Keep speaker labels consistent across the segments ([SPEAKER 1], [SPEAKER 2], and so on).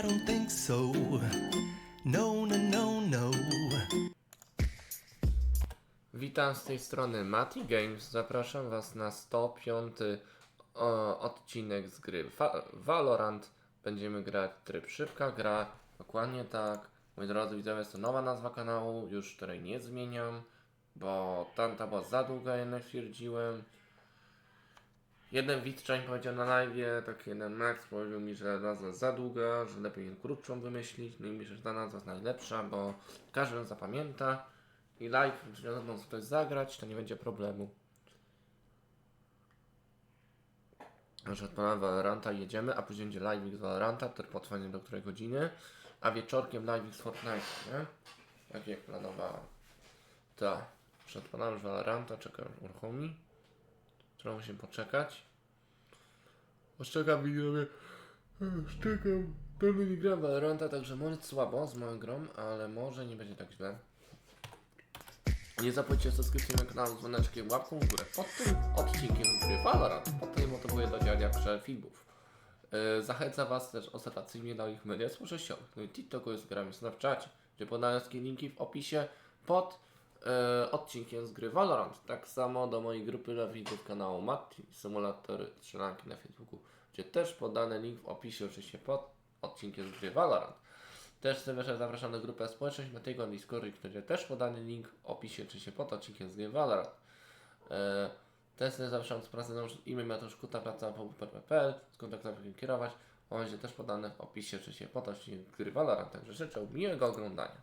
[SPEAKER 1] I don't think so. No, no, no, no.
[SPEAKER 2] Witam z tej strony Mati Games. Zapraszam Was na 105 o, odcinek z gry Fa Valorant. Będziemy grać tryb szybka gra. Dokładnie tak. Moi drodzy widzowie, jest to nowa nazwa kanału, już której nie zmieniam, bo tamta była za długa, jednak stwierdziłem. Jeden widz powiedział na live, tak jeden Max powiedział mi, że nazwa za długa, że lepiej krótszą wymyślić. No i myślę, że ta nazwa jest najlepsza, bo każdy ją zapamięta. I live, jeżeli będą ktoś zagrać, to nie będzie problemu. Że odpalamy Valoranta i jedziemy, a później będzie live z Valoranta, który potrwanie do której godziny, a wieczorkiem live z Fortnite, nie? Tak jak planowałem. Tak. Już Valoranta, czekam uruchomi. Trzeba musimy poczekać. Oszczekam widzowie. Szczekam. Pewnie nie gram Valoranta, także może słabo z moją grą, ale może nie będzie tak źle. Nie zapomnijcie subskrypcji na kanał z dzwoneczkiem, łapką w górę pod tym odcinkiem gry Valorant. Potem motywuje do działania filmów. Yy, zachęcam Was też obserwacyjnie do ich mediach społecznościowych. No i TikToku jest grami Snapchat, gdzie podaję wszystkie linki w opisie pod yy, odcinkiem z gry Valorant. Tak samo do mojej grupy dla widzów kanału Matti Symulatory strzelanki na Facebooku, gdzie też podany link w opisie oczywiście pod odcinkiem z gry Valorant. Też serdecznie zapraszam do grupy społeczność Matego na Discordzie, gdzie też podany link w opisie, czy się pod odcinkiem z gry Valorant. E, też zapraszam do pracy na imię Matusz Kuta, praca www.ppl, z kontaktami kierować. On będzie też podany w opisie, czy się pod odcinkiem z gry Valorant. Także życzę miłego oglądania.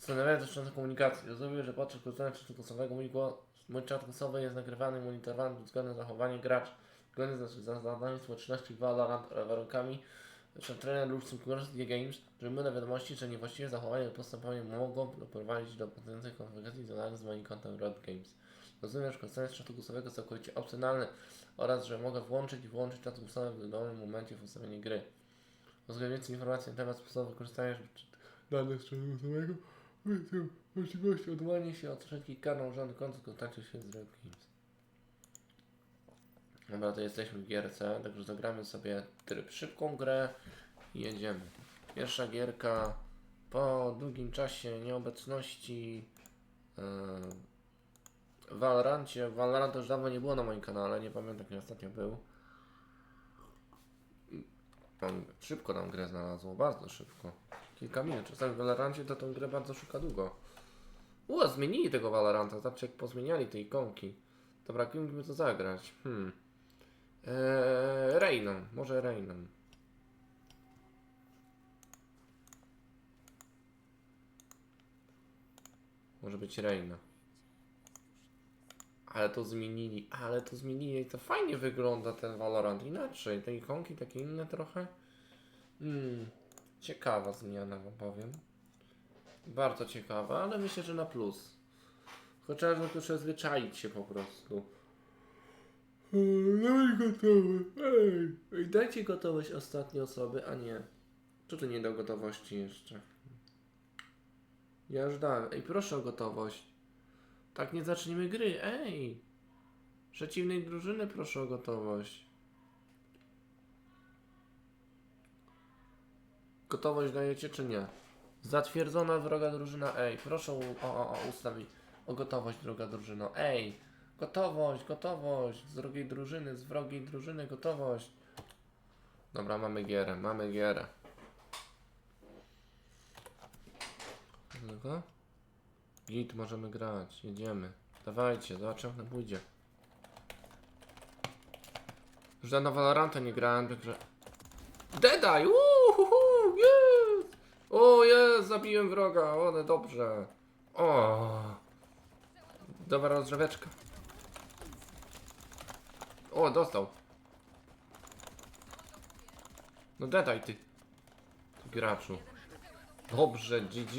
[SPEAKER 2] Zastanawiając się nad komunikacji. Rozumiem, że podczas korzystania z czatu głosowego mój, głos, mój czat głosowy jest nagrywany i monitorowany pod względem zachowania gracza. Zgodnie z zasadami społeczności Valorant warunkami, że lub Synchronicity Games, że mylne wiadomości, że niewłaściwe zachowanie lub postępowanie mogą doprowadzić do potencjalnych konflikatów związanych z moim kontem Riot Games. Rozumiem, że korzystanie z czatu głosowego jest całkowicie opcjonalne oraz, że mogę włączyć i wyłączyć czat głosowy w dowolnym momencie w ustawieniu gry. Uwzględniając informacje na temat sposobu korzystania z danych z czatu głosowego, Wysył możliwości odwołania się od wszelkich kar nałożonych kont kontakcie się z Red Games. Dobra, to jesteśmy w gierce, także zagramy sobie tryb szybką grę i jedziemy. Pierwsza gierka po długim czasie nieobecności yy, w Valorancie. Valorant już dawno nie było na moim kanale, nie pamiętam kiedy ostatnio był. Tam szybko nam grę znalazło, bardzo szybko. Kilka minut. Czasami w Valorancie to tą grę bardzo szuka długo. Ło, zmienili tego Valoranta. Zobaczcie jak pozmieniali te ikonki. Dobra, kim by to zagrać? Hmm. Eee, Reyną. Może Reyną. Może być Reyna. Ale to zmienili, ale to zmienili. To fajnie wygląda ten Valorant. Inaczej. Te ikonki takie inne trochę. Hmm. Ciekawa zmiana, wam powiem. Bardzo ciekawa, ale myślę, że na plus. Chociaż no to przyzwyczaić się po prostu. Daj gotowe. Ej, ej, dajcie gotowość ostatniej osoby, a nie. Co tu nie do gotowości jeszcze? Ja już dałem. Ej, proszę o gotowość. Tak nie zacznijmy gry, ej. Przeciwnej drużyny proszę o gotowość. Gotowość dajecie czy nie? Zatwierdzona wroga drużyna. Ej, proszę o, o, o ustawić o gotowość droga drużyno. Ej, gotowość, gotowość. Z drugiej drużyny, z wrogiej drużyny, gotowość. Dobra, mamy gierę, mamy gierę. Tylko? Git, możemy grać, jedziemy. Dawajcie, zobaczymy jak nam pójdzie. Już na Valoranta nie grałem, także... Deadeye! Uhuhu, O, jest! Zabiłem wroga, one dobrze. O! Dobra rozrzeweczka. O, dostał. No dedaj ty. Ty graczu. Dobrze, GG.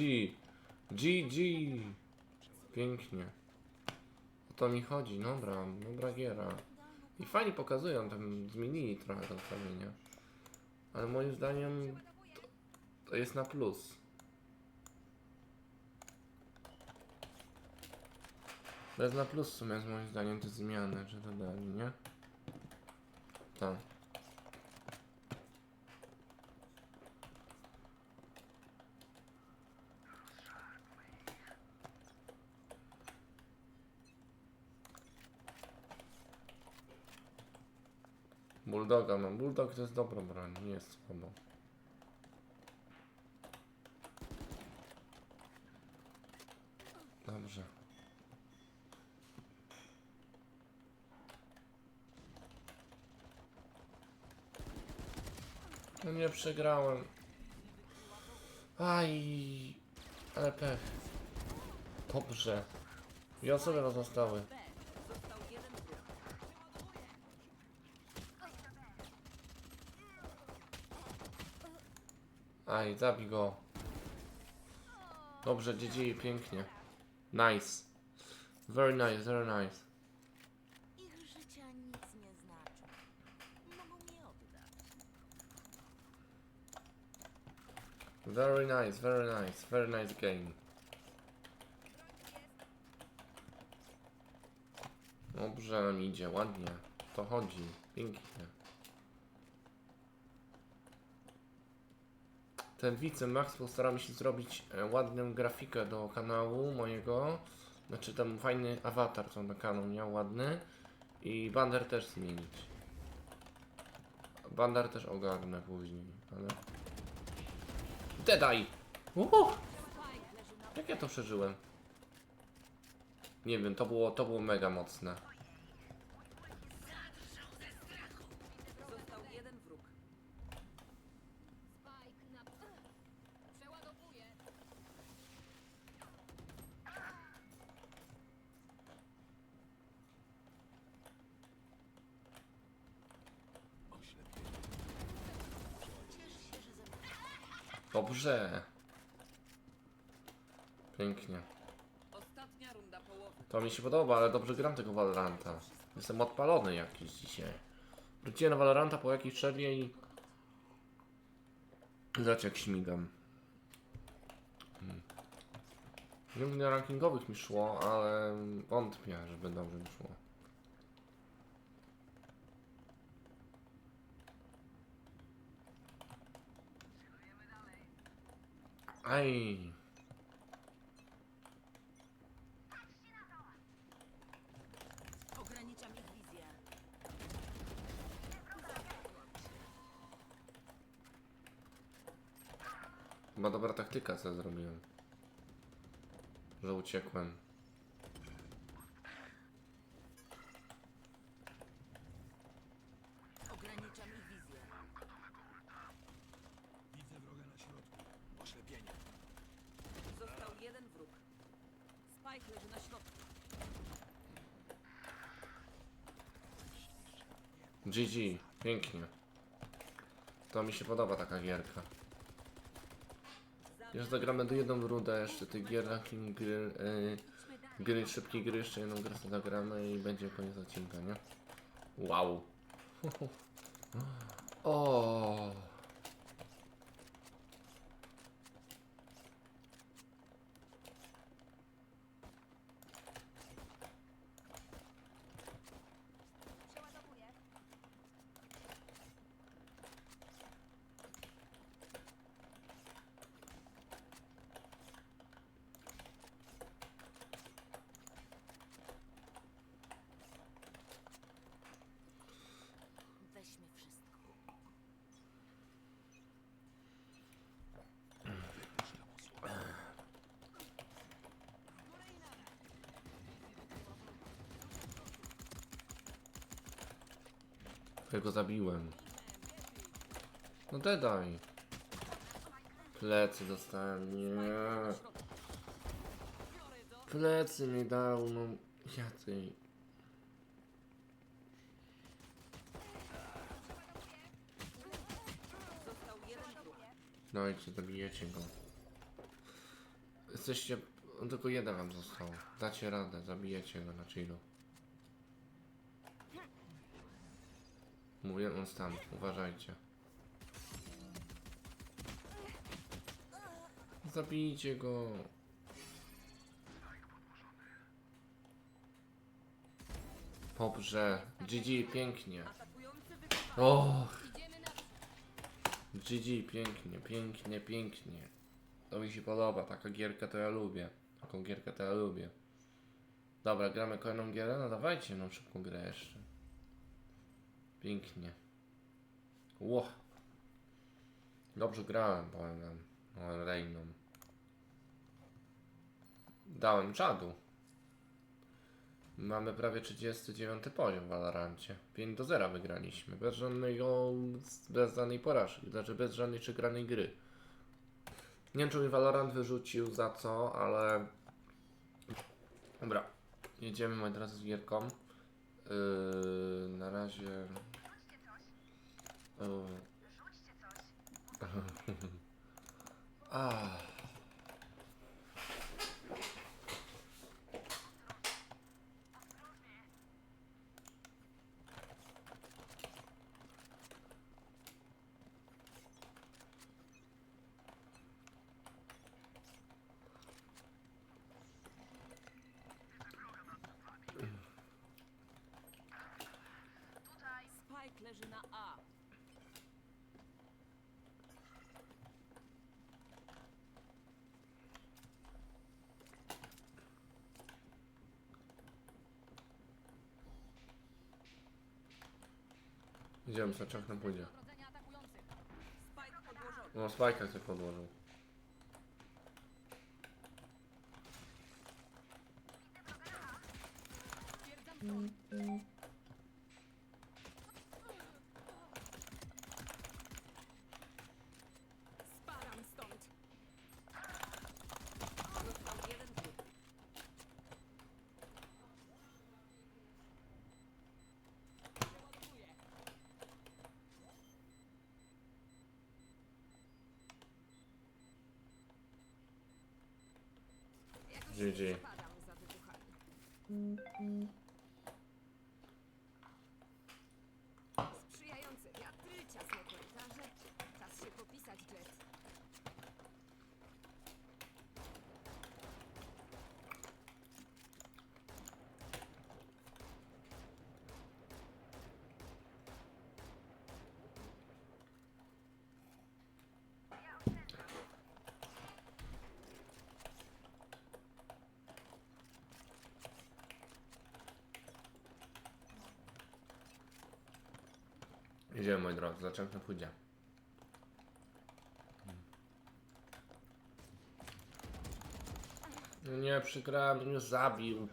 [SPEAKER 2] GG. Pięknie. O to mi chodzi, dobra, dobra giera. I fajnie pokazują, tam zmienili trochę to ustawienia. Ale moim zdaniem to, jest na plus. To jest na plus w sumie jest moim zdaniem te zmiany, że dodali, nie? Tak. Bulldoga mam. Bulldog to jest dobra broń, nie jest słabo. Dobrze. No nie przegrałem. Aj, ale pech. Dobrze. Dwie osoby nas zostały. Aj, zabij go. Dobrze, GG, pięknie. Nice. Very nice, very nice.
[SPEAKER 3] Ich życia nic nie znaczą. Mogą oddać.
[SPEAKER 2] Very nice, very nice, very nice game. Dobrze nam idzie, ładnie. To chodzi, pięknie. Ten Max postaramy się zrobić e, ładną grafikę do kanału mojego. Znaczy tam fajny awatar co na kanał miał ładny. I bander też zmienić. Bander też ogarnę później, ale... Uhu! Jak ja to przeżyłem? Nie wiem, to było, to było mega mocne.
[SPEAKER 3] Został jeden wróg.
[SPEAKER 4] Spike na... Przeładowuję.
[SPEAKER 2] Dobrze. Pięknie.
[SPEAKER 3] Ostatnia runda połowy.
[SPEAKER 2] To mi się podoba, ale dobrze gram tego Valoranta. Jestem odpalony jakiś dzisiaj. Wróciłem na Valoranta po jakiejś przerwie i... Zobacz jak śmigam. Hmm. Nie wiem, na rankingowych mi szło, ale wątpię, żeby dobrze mi szło. Aj.
[SPEAKER 3] Ograniczam ich wizję.
[SPEAKER 2] Chyba dobra taktyka, co zrobiłem. Że uciekłem.
[SPEAKER 3] Ograniczam ich wizję.
[SPEAKER 5] Widzę wroga na środku. Oślepienie.
[SPEAKER 3] Został jeden wróg. Spike leży na środku.
[SPEAKER 2] GG, pięknie. To mi się podoba taka gierka. Już zagramy do jedną rundę jeszcze tych gier ranking gry, yy, gry, szybkie gry, jeszcze jedną grę zagramy i będzie koniec odcinka, nie? Wow. O. Ja go zabiłem. No daj. Plecy dostałem, nie. Plecy mi dał, no.
[SPEAKER 3] Jeden wróg.
[SPEAKER 2] Dajcie, dobijecie go. Jesteście... On tylko jeden wam został. Dacie radę, zabijecie go na chillu. Mówię, on tam, uważajcie. Zabijcie go. Dobrze. GG, pięknie.
[SPEAKER 4] Och.
[SPEAKER 2] GG, pięknie, pięknie, pięknie. To mi się podoba, taka gierka to ja lubię. Taką gierkę to ja lubię. Dobra, gramy kolejną gierę? No dawajcie, no szybką grę jeszcze. Pięknie. Ło. Dobrze grałem, powiem wam. Reyną. Dałem czadu. Mamy prawie 39 poziom w Valorancie. 5 do 0 wygraliśmy. Bez żadnego, bez żadnej porażki. Znaczy bez żadnej przegranej gry. Nie wiem, czy mi Valorant wyrzucił za co, ale... Dobra. Jedziemy, moi drodzy, z gierką. Yy, na razie... Yy. Ah.
[SPEAKER 3] Spike leży na A.
[SPEAKER 2] Idziemy pójdzie.
[SPEAKER 4] ogrodzenia atakujących.
[SPEAKER 3] Spike podłożony.
[SPEAKER 2] No, spajka sobie podłożył. GG. Idziemy, moi drodzy, zaczęknę pójdzie. Nie, przegrałem, mnie zabił.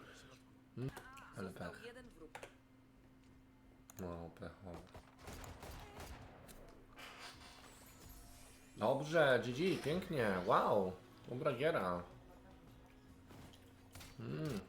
[SPEAKER 2] Ale pech.
[SPEAKER 3] wróg.
[SPEAKER 2] No, pechowo. Dobrze, GG, pięknie, wow. Dobra giera. Mm.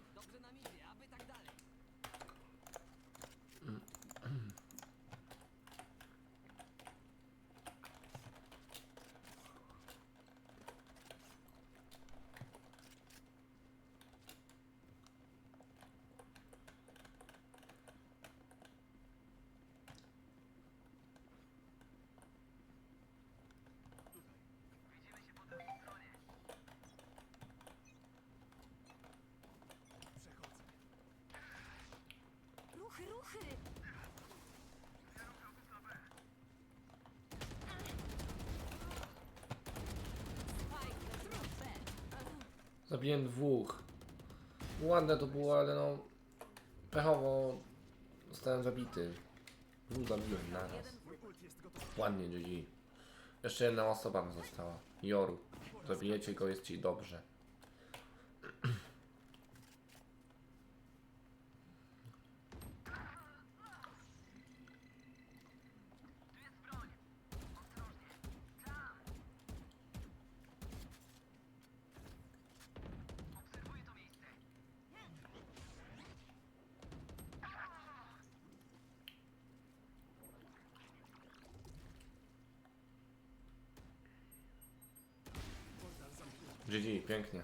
[SPEAKER 3] Ruchy, ruchy!
[SPEAKER 2] Zabiłem dwóch. Ładne to było, ale no... Pechowo zostałem zabity. Dwóch zabiłem naraz. Ładnie, GG. Jeszcze jedna osoba mi została. Joru. Zabijecie go, jest ci dobrze. GG, pięknie.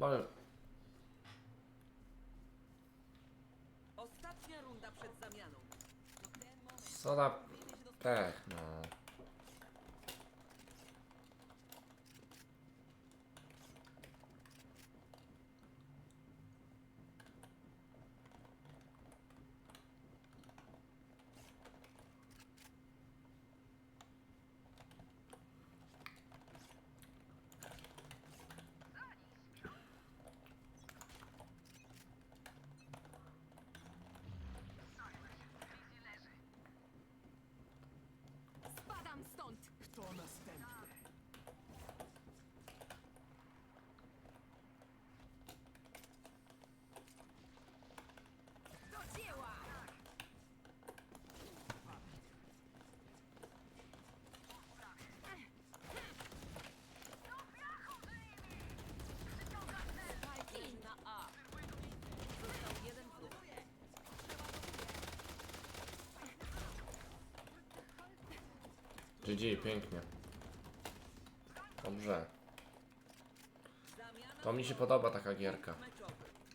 [SPEAKER 2] Ale
[SPEAKER 3] Ostatnia runda przed zamianą.
[SPEAKER 2] co za pech, no. GG, pięknie. Dobrze. To mi się podoba taka gierka.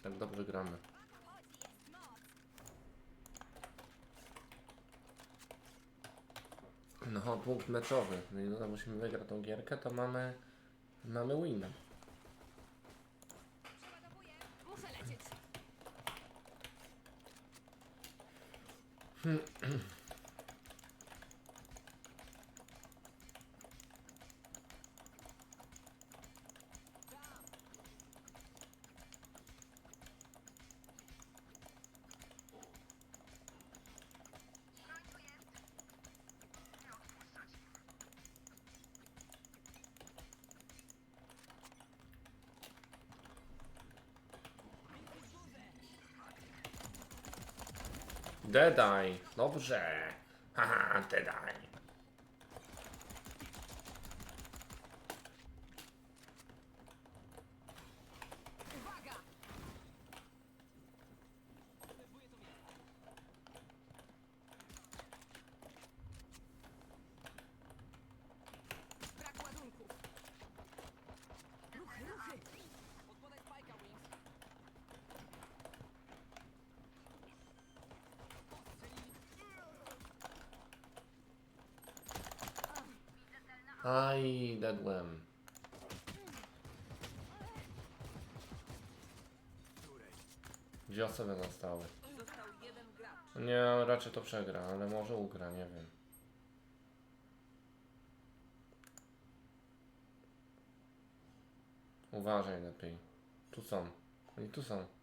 [SPEAKER 2] Tak dobrze gramy. No, punkt meczowy. No i no, musimy wygrać tą gierkę, to mamy... Mamy win.
[SPEAKER 4] Przeładowuję. Muszę lecieć.
[SPEAKER 2] Deadeye. Dobrze. Haha, Deadeye.
[SPEAKER 4] Uwaga!
[SPEAKER 5] Obserwuję to miejsce.
[SPEAKER 4] Brak ładunków. Ruchy, ruchy.
[SPEAKER 5] Podpodaj spajka, Wings.
[SPEAKER 2] Aj, deadłem. Dwie osoby zostały. Nie, raczej to przegra, ale może ugra, nie wiem. Uważaj lepiej. Tu są. Oni tu są.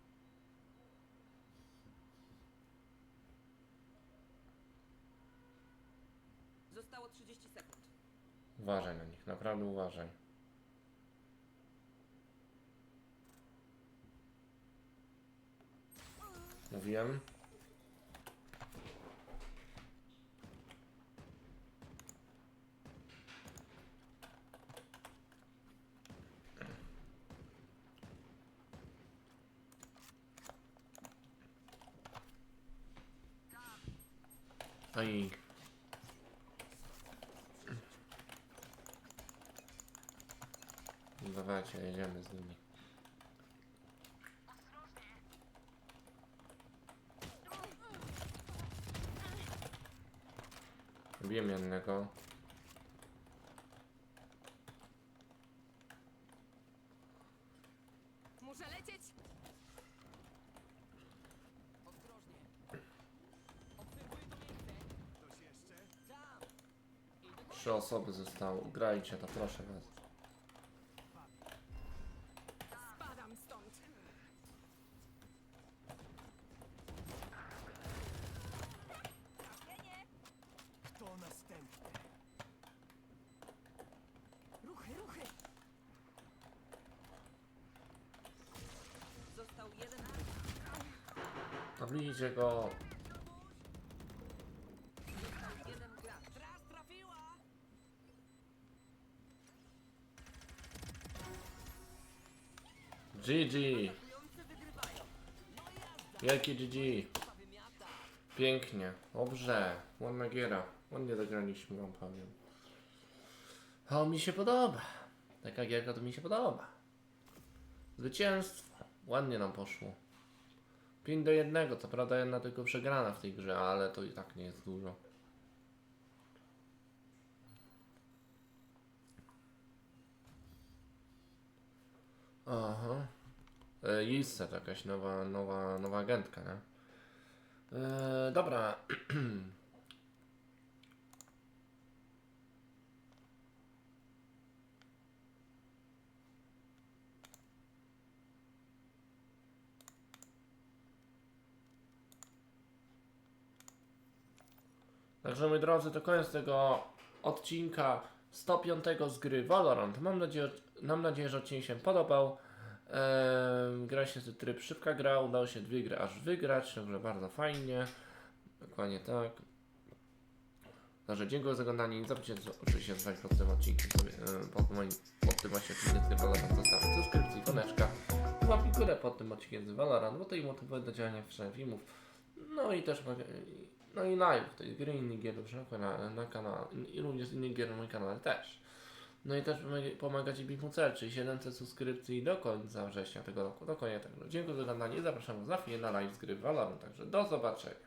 [SPEAKER 2] Uważaj na nich, naprawdę uważaj. Mówiłem? Aj. Dawajcie, jedziemy z nimi. Wiem jednego.
[SPEAKER 4] Muszę lecieć.
[SPEAKER 5] Ostrożnie. Obserwuję to miejsce. Ktoś jeszcze? Tam.
[SPEAKER 2] Trzy osoby zostały. Grajcie to, proszę was. Zablijcie go. GG. Wielkie GG. Pięknie. Dobrze. Ładna giera. Ładnie zagraliśmy, wam powiem. O, mi się podoba. Taka gierka to mi się podoba. Zwycięstwo. Ładnie nam poszło. 5 do 1. Co prawda jedna tylko przegrana w tej grze, ale to i tak nie jest dużo. Aha. E, Jisset, jakaś nowa, nowa, nowa agentka, nie? E, dobra. Także moi drodzy, to koniec tego odcinka 105 z gry Valorant. Mam nadzieję, mam nadzieję że odcinek się podobał. Eee, gra się z tryb szybka gra, udało się dwie gry aż wygrać, także bardzo fajnie. Dokładnie tak. Także dziękuję za oglądanie. Nie zapomnijcie oczywiście zostawić pod tym odcinkiem, sobie, e, pod, moim, pod tym właśnie odcinkiem Valorant zostawić subskrypcji, koneczka. Łapki górę pod tym odcinkiem Valorant, bo to i motywuje do działania w filmów. No i też No i live tej gry, innych gier na kanale, na kanale i również innych gier na moim kanale też. No i też pomaga- pomagacie mi cel, czyli 700 subskrypcji do końca września tego roku, do końca tego roku. Dziękuję za oglądanie zapraszam za chwilę na live z gry Valorant, także do zobaczenia.